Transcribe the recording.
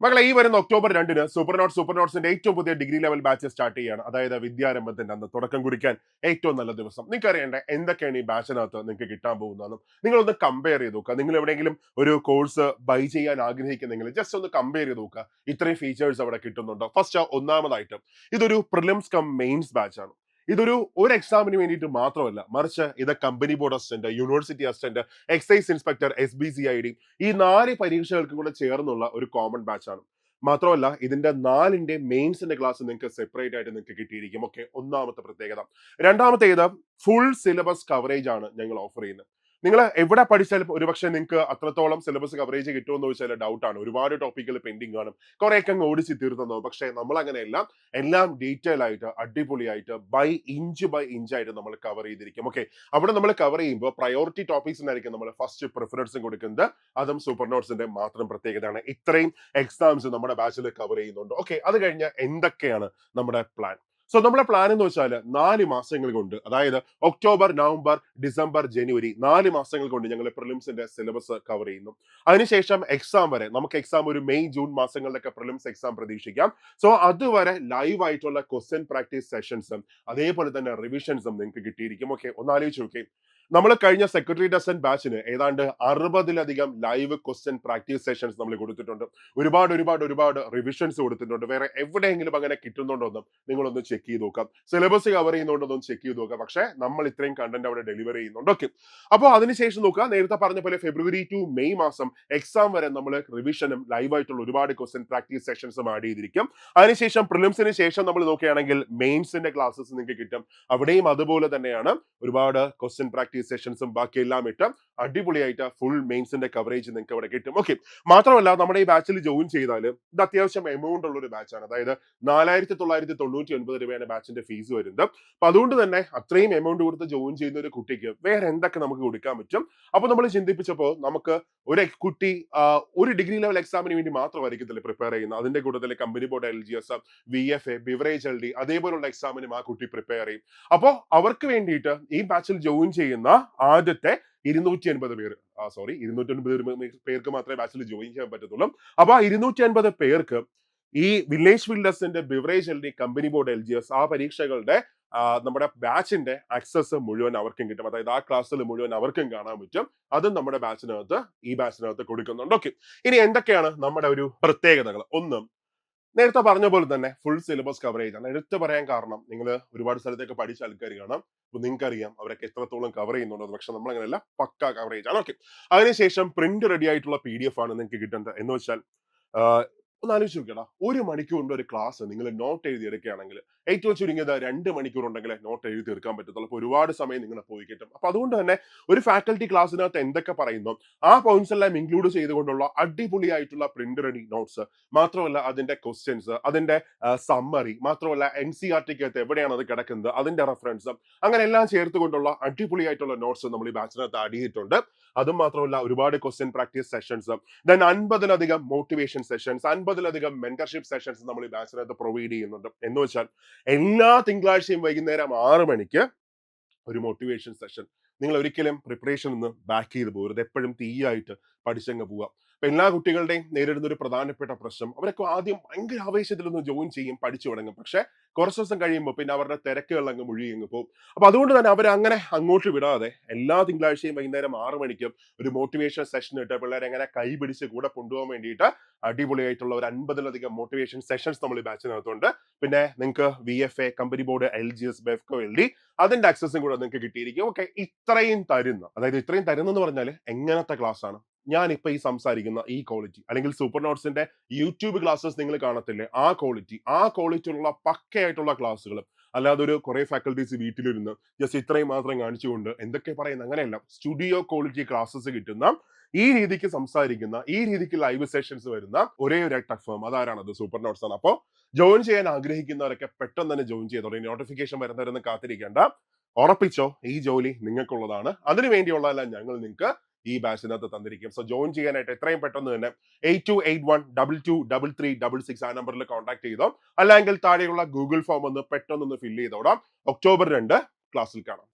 മകളെ ഈ വരുന്ന ഒക്ടോബർ രണ്ടിന് സൂപ്പർ നോട്ട് സൂപ്പർ നോട്ട്സിന്റെ ഏറ്റവും പുതിയ ഡിഗ്രി ലെവൽ ബാച്ച് സ്റ്റാർട്ട് ചെയ്യാണ്. അതായത് വിദ്യാരംഭത്തിന്റെ അന്ന് തുടക്കം കുറിക്കാൻ ഏറ്റവും നല്ല ദിവസം. നിങ്ങൾക്ക് അറിയേണ്ട എന്തൊക്കെയാണ് ഈ ബാച്ചിനകത്ത് നിങ്ങൾക്ക് കിട്ടാൻ പോകുന്നതെന്നും നിങ്ങളൊന്ന് കമ്പയർ ചെയ്ത് നോക്കുക. നിങ്ങൾ എവിടെയെങ്കിലും ഒരു കോഴ്സ് ബൈ ചെയ്യാൻ ആഗ്രഹിക്കുന്നെങ്കിൽ ജസ്റ്റ് ഒന്ന് കമ്പയർ ചെയ്ത് നോക്കുക. ഇത്രയും ഫീച്ചേഴ്സ് അവിടെ കിട്ടുന്നുണ്ടോ? ഫസ്റ്റ് ഒന്നാമതായിട്ട് ഇതൊരു പ്രിലിംസ് കം മെയിൻസ് ബാച്ചാണ് ഇതൊരു ഒരു എക്സാമിന് വേണ്ടിയിട്ട് മാത്രമല്ല മറിച്ച് ഇത് company board assistant university assistant excise inspector S B C I D ഈ നാല് പരീക്ഷകൾക്ക് കൂടെ ചേർന്നുള്ള ഒരു കോമൺ ബാച്ച് ആണ്. മാത്രമല്ല ഇതിന്റെ നാലിന്റെ മെയിൻസിന്റെ ക്ലാസ് നിങ്ങൾക്ക് സെപ്പറേറ്റ് ആയിട്ട് നിങ്ങൾക്ക് കിട്ടിയിരിക്കും. ഓക്കെ ഒന്നാമത്തെ പ്രത്യേകത. രണ്ടാമത്തേത് ഫുൾ സിലബസ് കവറേജ് ആണ് ഞങ്ങൾ ഓഫർ ചെയ്യുന്നത്. നിങ്ങൾ എവിടെ പഠിച്ചാലും ഒരുപക്ഷെ നിങ്ങൾക്ക് അത്രത്തോളം സിലബസ് കവറേജ് കിട്ടുമെന്ന് ചോദിച്ചാൽ ഡൗട്ടാണ് ഒരുപാട് ടോപ്പിക്കുകൾ പെൻഡിങ് കാണും. കുറേയൊക്കെ അങ്ങ് ഓടിച്ച് തീർത്തന്നോ? പക്ഷേ നമ്മൾ അങ്ങനെയല്ല എല്ലാം ഡീറ്റെയിൽ ആയിട്ട് അടിപൊളിയായിട്ട് ബൈ ഇഞ്ച് ബൈ ഇഞ്ച് ആയിട്ട് നമ്മൾ കവർ ചെയ്തിരിക്കും. ഓക്കെ അവിടെ നമ്മൾ കവർ ചെയ്യുമ്പോൾ പ്രയോറിറ്റി ടോപ്പിക്സിനായിരിക്കും നമ്മൾ ഫസ്റ്റ് പ്രിഫറൻസും കൊടുക്കുന്നത്. അതും സൂപ്പർ നോട്ട്സിന്റെ മാത്രം പ്രത്യേകതയാണ്. ഇത്രയും എക്സാംസ് നമ്മുടെ ബാച്ചിൽ കവർ ചെയ്യുന്നുണ്ട്. ഓക്കെ അത് കഴിഞ്ഞാൽ എന്തൊക്കെയാണ് നമ്മുടെ പ്ലാൻ സോ നമ്മുടെ പ്ലാൻ എന്ന് വെച്ചാൽ നാല് മാസങ്ങൾ കൊണ്ട് അതായത് ഒക്ടോബർ നവംബർ ഡിസംബർ ജനുവരി നാല് മാസങ്ങൾ കൊണ്ട് ഞങ്ങൾ പ്രിലിംസിന്റെ സിലബസ് കവർ ചെയ്യുന്നു. അതിനുശേഷം എക്സാം വരെ നമുക്ക് എക്സാം ഒരു മെയ് ജൂൺ മാസങ്ങളിലൊക്കെ പ്രിലിംസ് എക്സാം പ്രതീക്ഷിക്കാം. സോ അതുവരെ ലൈവ് ആയിട്ടുള്ള ക്വസ്റ്റ്യൻ പ്രാക്ടീസ് സെഷൻസും അതേപോലെ തന്നെ റിവിഷൻസും നിങ്ങൾക്ക് കിട്ടിയിരിക്കും. ഓക്കെ ഒന്ന് ആലോചിച്ച് നോക്കേ നമ്മൾ കഴിഞ്ഞ സെക്രട്ടറി ഡസൻ ബാച്ചിന് ഏതാണ്ട് അറുപതിലധികം ലൈവ് ക്വസ്റ്റ്യൻ പ്രാക്ടീസ് സെഷൻസ് നമ്മൾ കൊടുത്തിട്ടുണ്ട്. ഒരുപാട് ഒരുപാട് ഒരുപാട് റിവിഷൻസ് കൊടുത്തിട്ടുണ്ട്. വേറെ എവിടെയെങ്കിലും അങ്ങനെ കിട്ടുന്നുണ്ടോന്നും നിങ്ങളൊന്ന് ചെക്ക് ചെയ്ത് നോക്കാം. സിലബസ് കവർ ചെയ്യുന്നുണ്ടോന്നും ചെക്ക് ചെയ്ത് നോക്കാം. പക്ഷേ നമ്മൾ ഇത്രയും കണ്ടന്റ് അവിടെ ഡെലിവറി ചെയ്യുന്നുണ്ട്. ഓക്കെ അപ്പോൾ അതിനുശേഷം നോക്കുക. നേരത്തെ പറഞ്ഞ പോലെ ഫെബ്രുവരി ടു മെയ് മാസം എക്സാം വരെ നമ്മൾ റിവിഷനും ലൈവ് ആയിട്ടുള്ള ഒരുപാട് ക്വസ്റ്റ്യൻ പ്രാക്ടീസ് സെഷൻസും ആഡ് ചെയ്തിരിക്കും. അതിനുശേഷം പ്രിലിംസിന് ശേഷം നമ്മൾ നോക്കുകയാണെങ്കിൽ മെയിൻസിന്റെ ക്ലാസ്സസ് നിങ്ങൾക്ക് കിട്ടും. അവിടെയും അതുപോലെ തന്നെയാണ്. ഒരുപാട് ക്വസ്റ്റ്യൻ പ്രാക്ടീസ് സെഷൻസും ബാക്കിയെല്ലാം ഇട്ട് അടിപൊളിയായിട്ട് ഫുൾ മെയിൻസിന്റെ കവറേജ് നിങ്ങൾക്ക് ഇവിടെ കിട്ടും. ഓക്കെ മാത്രമല്ല നമ്മുടെ ഈ ബാച്ചിൽ ജോയിൻ ചെയ്താൽ ഇത് അത്യാവശ്യം എമൗണ്ട് ഉള്ള ഒരു ബാച്ചാണ് അതായത് നാലായിരത്തി തൊള്ളായിരത്തി തൊണ്ണൂറ്റി ഒൻപത് രൂപയാണ് ബാച്ചിന്റെ ഫീസ് വരുന്നത്. അപ്പൊ അതുകൊണ്ട് തന്നെ അത്രയും എമൗണ്ട് കൊടുത്ത് ജോയിൻ ചെയ്യുന്ന ഒരു കുട്ടിക്ക് വേറെ എന്തൊക്കെ നമുക്ക് കൊടുക്കാൻ പറ്റും? അപ്പൊ നമ്മൾ ചിന്തിപ്പിച്ചപ്പോൾ നമുക്ക് ഒരു കുട്ടി ഒരു ഡിഗ്രി ലെവൽ എക്സാമിന് വേണ്ടി മാത്രമായിരിക്കത്തില്ല പ്രിപ്പയർ ചെയ്യുന്നത്? അതിന്റെ കൂട്ടത്തിൽ company board L G S V F A beverage L D അതേപോലുള്ള എക്സാമിനും ആ കുട്ടി പ്രിപ്പയർ ചെയ്യും. അപ്പോൾ അവർക്ക് വേണ്ടിയിട്ട് ഈ ബാച്ചിൽ ജോയിൻ ചെയ്യുന്ന ആദ്യത്തെ ഇരുന്നൂറ്റി അൻപത് പേര് സോറി ഇരുന്നൂറ്റി അൻപത് പേർക്ക് മാത്രമേ ബാച്ചിൽ ജോയിൻ ചെയ്യാൻ പറ്റത്തുള്ളൂ. അപ്പൊ ആ ഇരുന്നൂറ്റി അൻപത് പേർക്ക് ഈ village ബിൽഡേഴ്സിന്റെ beverage L D company board L G S ആ പരീക്ഷകളുടെ നമ്മുടെ ബാച്ചിന്റെ ആക്സസ് മുഴുവൻ അവർക്കും കിട്ടും. അതായത് ആ ക്ലാസ്സിൽ മുഴുവൻ അവർക്കും കാണാൻ പറ്റും. അതും നമ്മുടെ ബാച്ചിനകത്ത് ഈ ബാച്ചിനകത്ത് കൊടുക്കുന്നുണ്ട്. ഓക്കെ ഇനി എന്തൊക്കെയാണ് നമ്മുടെ ഒരു പ്രത്യേകതകൾ? ഒന്ന് നേരത്തെ പറഞ്ഞ പോലെ തന്നെ ഫുൾ സിലബസ് കവറേജ് ആണ്. എടുത്തു പറയാൻ കാരണം നിങ്ങൾ ഒരുപാട് സ്ഥലത്തേക്ക് പഠിച്ച ആൾക്കാർ കാണാം. അപ്പൊ നിങ്ങൾക്കറിയാം അവരൊക്കെ എത്രത്തോളം കവർ ചെയ്യുന്നുണ്ടോ. പക്ഷെ നമ്മൾ അങ്ങനെയല്ല പക്ക കവറേജ് ആണ്. ഓക്കെ അതിനുശേഷം പ്രിന്റ് റെഡി ആയിട്ടുള്ള പി ഡി എഫ് ആണ് നിങ്ങൾക്ക് കിട്ടേണ്ടത്. എന്ന് വെച്ചാൽ ഒന്ന് ആലോചിച്ച് നോക്കിയടാ. ഒരു മണിക്കൂറിന്റെ ഒരു ക്ലാസ് നിങ്ങൾ നോട്ട് എഴുതി എടുക്കുകയാണെങ്കിൽ ഏറ്റവും ചുരുങ്ങിയത് രണ്ട് മണിക്കൂർ ഉണ്ടെങ്കിൽ നോട്ട് എഴുതി തീർക്കാൻ പറ്റത്തുള്ളൂ. അപ്പോൾ ഒരുപാട് സമയം നിങ്ങളെ പോയി കിട്ടും. അപ്പോൾ അതുകൊണ്ട് തന്നെ ഒരു ഫാക്കൽറ്റി ക്ലാസ്സിനകത്ത് എന്തൊക്കെ പറയുന്നു ആ പോയിന്റ്സ് എല്ലാം ഇൻക്ലൂഡ് ചെയ്തുകൊണ്ടുള്ള അടിപൊളി ആയിട്ടുള്ള പ്രിന്റ് റെഡി നോട്ട്സ് മാത്രമല്ല അതിന്റെ ക്വസ്റ്റ്യൻസ് അതിന്റെ സമ്മറി മാത്രമല്ല എൻ സി ആർ എവിടെയാണ് അത് കിടക്കുന്നത് അതിന്റെ റെഫറൻസ് അങ്ങനെ എല്ലാം ചേർത്തുകൊണ്ടുള്ള അടിപൊളിയായിട്ടുള്ള നോട്ട്സ് നമ്മൾ ഈ ബാച്ചിനകത്ത് ആഡ് ചെയ്തിട്ടുണ്ട്. അതും മാത്രമല്ല ഒരുപാട് ക്വസ്റ്റ്യൻ പ്രാക്ടീസ് സെഷൻസ് ദെൻ അൻപതിലധികം മോട്ടിവേഷൻ സെഷൻസ് അൻപതിലധികം മെന്റർഷിപ്പ് സെഷൻസ് നമ്മൾ ഈ ബാച്ചിനകത്ത് പ്രൊവൈഡ് ചെയ്യുന്നുണ്ട്. എന്ന് വെച്ചാൽ എല്ലാ തിങ്കളാഴ്ചയും വൈകുന്നേരം ആറ് മണിക്ക് ഒരു മോട്ടിവേഷൻ സെഷൻ നിങ്ങൾ ഒരിക്കലും പ്രിപ്പറേഷൻ ഒന്ന് ബാക്ക് ചെയ്ത് പോകരുത്. എപ്പോഴും തീയായിട്ട് പഠിച്ചങ്ങ് അപ്പൊ എല്ലാ കുട്ടികളുടെയും നേരിടുന്ന ഒരു പ്രധാനപ്പെട്ട പ്രശ്നം അവരൊക്കെ ആദ്യം ഭയങ്കര ആവേശത്തിലൊന്ന് ജോയിൻ ചെയ്യും പഠിച്ചു തുടങ്ങും. പക്ഷെ കുറച്ച് ദിവസം കഴിയുമ്പോൾ പിന്നെ അവരുടെ തിരക്കുകൾ അങ്ങ് മുഴുകി അങ്ങ് പോകും. അപ്പൊ അതുകൊണ്ട് തന്നെ അവർ അങ്ങനെ അങ്ങോട്ട് വിടാതെ എല്ലാ തിങ്കളാഴ്ചയും വൈകുന്നേരം ആറ് മണിക്കും ഒരു മോട്ടിവേഷൻ സെഷൻ ഇട്ട് പിള്ളേരെ അങ്ങനെ കൈ പിടിച്ച് കൂടെ കൊണ്ടുപോകാൻ വേണ്ടിയിട്ട് അടിപൊളിയായിട്ടുള്ള ഒരു അൻപതിലധികം മോട്ടിവേഷൻ സെഷൻസ് നമ്മൾ ഈ ബാച്ചിനകത്തുണ്ട് പിന്നെ നിങ്ങൾക്ക് V F A company board L G S Bevco L D അതിന്റെ ആക്സസും കൂടെ നിങ്ങൾക്ക് കിട്ടിയിരിക്കും. ഓക്കെ ഇത്രയും തരുന്ന അതായത് ഇത്രയും തരുന്നെന്ന് പറഞ്ഞാൽ എങ്ങനത്തെ ക്ലാസ് ആണ്? ഞാൻ ഇപ്പൊ ഈ സംസാരിക്കുന്ന ഈ ക്വാളിറ്റി അല്ലെങ്കിൽ സൂപ്പർ നോട്ട്സിന്റെ യൂട്യൂബ് ക്ലാസ്സസ് നിങ്ങൾ കാണത്തില്ലേ? ആ ക്വാളിറ്റി ആ ക്വാളിറ്റിയിലുള്ള പക്കയായിട്ടുള്ള ക്ലാസ്സുകൾ അല്ലാതെ ഒരു കുറെ ഫാക്കൽറ്റീസ് വീട്ടിലിരുന്ന് ജസ്റ്റ് ഇത്രയും മാത്രം കാണിച്ചുകൊണ്ട് എന്തൊക്കെ പറയുന്ന? അങ്ങനെയല്ല. സ്റ്റുഡിയോ ക്വാളിറ്റി ക്ലാസ്സസ് കിട്ടുന്ന ഈ രീതിക്ക് സംസാരിക്കുന്ന ഈ രീതിക്ക് ലൈവ് സെഷൻസ് വരുന്ന ഒരേ ഒരു ടെക് ഫേം അതാരാണത്? സൂപ്പർ നോട്ട്സ് ആണ്. അപ്പോൾ ജോയിൻ ചെയ്യാൻ ആഗ്രഹിക്കുന്നവരൊക്കെ പെട്ടെന്ന് തന്നെ ജോയിൻ ചെയ്തോളൂ. നോട്ടിഫിക്കേഷൻ വരുന്നവരൊന്നും കാത്തിരിക്കേണ്ട. ഉറപ്പിച്ചോ? ഈ ജോലി നിങ്ങൾക്കുള്ളതാണ്. അതിനു വേണ്ടിയുള്ളതെല്ലാം ഞങ്ങൾ നിങ്ങൾക്ക് ഈ ബാച്ചിനകത്ത് തന്നിരിക്കും. സോ ജോയിൻ ചെയ്യാനായിട്ട് എത്രയും പെട്ടെന്ന് തന്നെ eight two eight one double two double three double six ആ നമ്പറിൽ കോൺടാക്ട് ചെയ്തോ. അല്ലെങ്കിൽ താഴെയുള്ള ഗൂഗിൾ ഫോം ഒന്ന് പെട്ടെന്ന് പെട്ടെന്നൊന്ന് ഫില്ല് ചെയ്തോടാം. ഒക്ടോബർ രണ്ട് ക്ലാസ്സിൽ കാണാം.